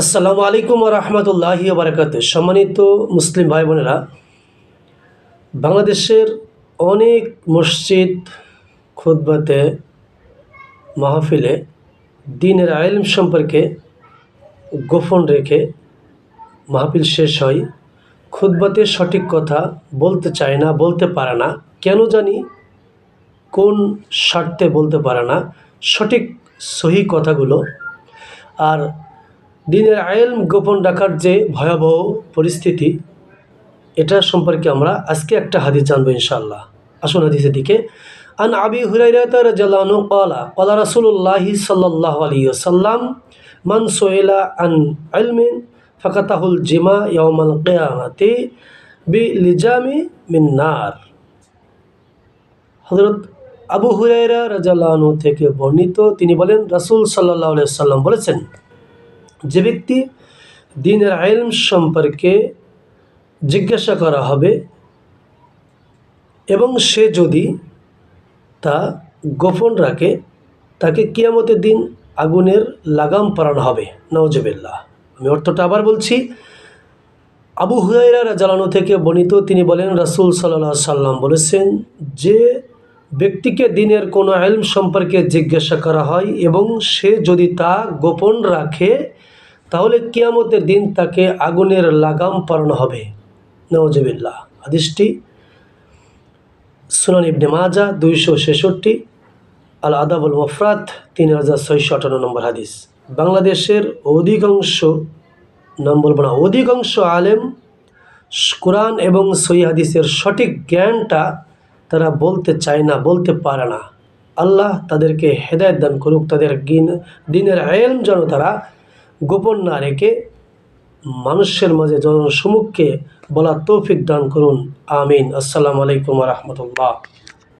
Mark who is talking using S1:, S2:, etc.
S1: আসসালামু আলাইকুম রহমতুল্লাহি বারকাত সম্মানিত মুসলিম ভাই বোনেরা বাংলাদেশের অনেক মসজিদ, খুতবাতে, মাহফিলে দিনের আইলম সম্পর্কে গোপন রেখে মাহফিল শেষ হয়। খুতবাতে সঠিক কথা বলতে চায় না, বলতে পারে না। কেন জানি? কোন স্বার্থে বলতে পারে না? সঠিক সহি কথাগুলো। আর দিনের আইল গোপন রাখার যে ভয়াবহ পরিস্থিতি, এটা সম্পর্কে আমরা আজকে একটা হাদিস জানব ইনশাআল্লাহ। আসুন হাদিসের দিকে। আন আবি হুরাইরাতা রাদিয়াল্লাহু ক্বালা ক্বালা রাসূলুল্লাহি সাল্লাল্লাহু মান সুইলা আন ইলমিন ফাকাতাহুল জিমা ইয়াউমাল কিয়ামাতি বি লিজামি মিন নার হযরত আবু হুরাইরা রাদিয়াল্লাহু থেকে বর্ণিত তিনি বলেন, রাসূল আলাইহি সাল্লাম বলেছেন যে ব্যক্তি দিনের আইলম সম্পর্কে জিজ্ঞাসা করা হবে এবং সে যদি তা গোপন রাখে, তাকে কিয়ামতের দিন আগুনের লাগাম পরানো হবে। নওজবিল্লাহ আমি অর্থটা আবার বলছি, আবু হুরাইরা জ্বালানো থেকে বর্ণিত তিনি বলেন, রাসূল সাল্লাহ সাল্লাম বলেছেন যে ব্যক্তিকে দিনের কোনো আইলম সম্পর্কে জিজ্ঞাসা করা হয় এবং সে যদি তা গোপন রাখে, তাহলে কিয়ামতের দিন তাকে আগুনের লাগাম পরানো হবে। নওজবিল্লাহ হাদিসটি সুনান ইবনে মাজা, দুইশো ছেষট্টি আল আদাবুল মফরাত তিন হাজার ছয়শো আটান্ন নম্বর হাদিস। বাংলাদেশের অধিকাংশ নাম বলব না অধিকাংশ আলেম কোরআন এবং সই হাদিসের সঠিক জ্ঞানটা তারা বলতে চায় না, বলতে পারে না। আল্লাহ তাদেরকে হেদায়ত দান করুক, তাদের গিন দিনের আয়েলম যেন তারা গোপন না রেখে মানুষের মাঝে জনসমুখকে বলা তৌফিক দান করুন। আমিন। আসসালামু আলাইকুম রহমতুল্লাহ।